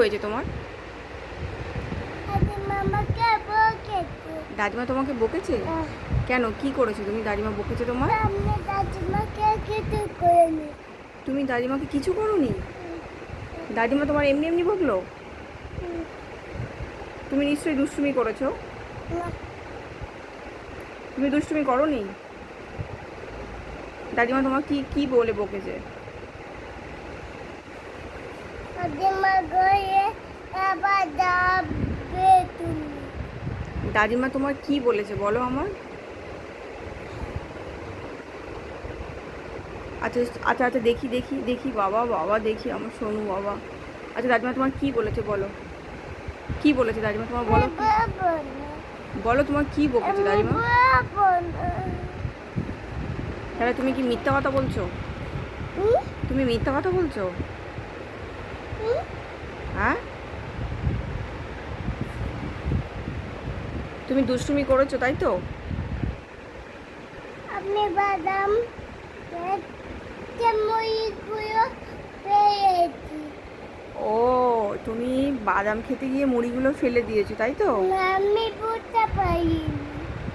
হয়েছে তোমার? দাদিমা তোমাকে বকেছে? কেন? কি করেছ তুমি? দাদিমা বকেছে তোমার? তুমি দাদিমাকে কিছু করোনি? দাদিমা তোমার এমনি এমনি বকলো? তুমি নিশ্চয়ই দুষ্টুমি করেছ? তুমি দুষ্টুমি করোনি? দাদিমা তোমার কি কি বলে বকেছে? দাদিমা তোমার কি বলেছে বলো আমার? আচ্ছা আচ্ছা আচ্ছা দেখি দেখি দেখি বাবা বাবা দেখি আমার সোনু বাবা। আচ্ছা দাদিমা তোমার কি বলেছে বলো? কি বলেছে দাদিমা তোমার বলো? বলো তোমার কি বলেছে দাদিমা? তাহলে তুমি কি মিথ্যা কথা বলছো? তুমি মিথ্যা কথা বলছো? হ্যাঁ? তুমি দুষ্টুমি করেছ তাই তো? আপনি বাদাম ও তুমি বাদাম খেতে গিয়ে মুড়িগুলো ফেলে দিয়েছ তাই তো? আমি বুঝতে পারিনি।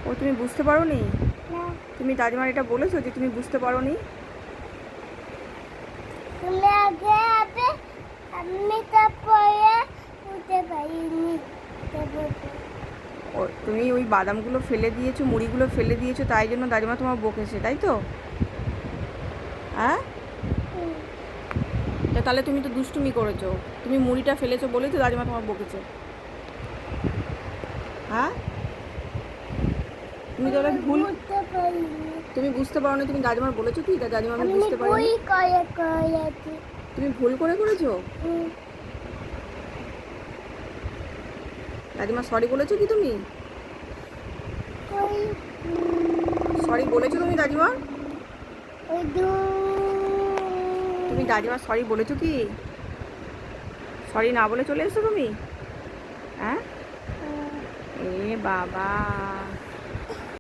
ও তুমি বুঝতে পারো নি। তুমি দাদিমার এটা বলেছ যে তুমি বুঝতে পারো নি তুমি আগে আবে আমি তারপরে বুঝতে পারিনি ও তুমি ওই বাদামগুলো ফেলে দিয়েছ মুড়িগুলো ফেলে দিয়েছ তাই জন্য দাদিমা তোমার বকেছে তাই তো? হ্যাঁ? তা তাহলে তুমি তো দুষ্টুমি করেছ। তুমি মুড়িটা ফেলেছো বলেই তো দাদিমা তোমার বকেছে হ্যাঁ? তুমি তাহলে ভুল তুমি বুঝতে পারো না তুমি দাদিমার বলেছ কি? দাদিমা আমি বুঝতে বই তুমি ভুল করে করেছ? দাদিমা সরি বলেছ কি তুমি? সরি বলেছ তুমি দাদিমা তুমি দাদিমা সরি বলেছ কি? সরি না বলে চলে এসছো তুমি? হ্যাঁ? এ বাবা।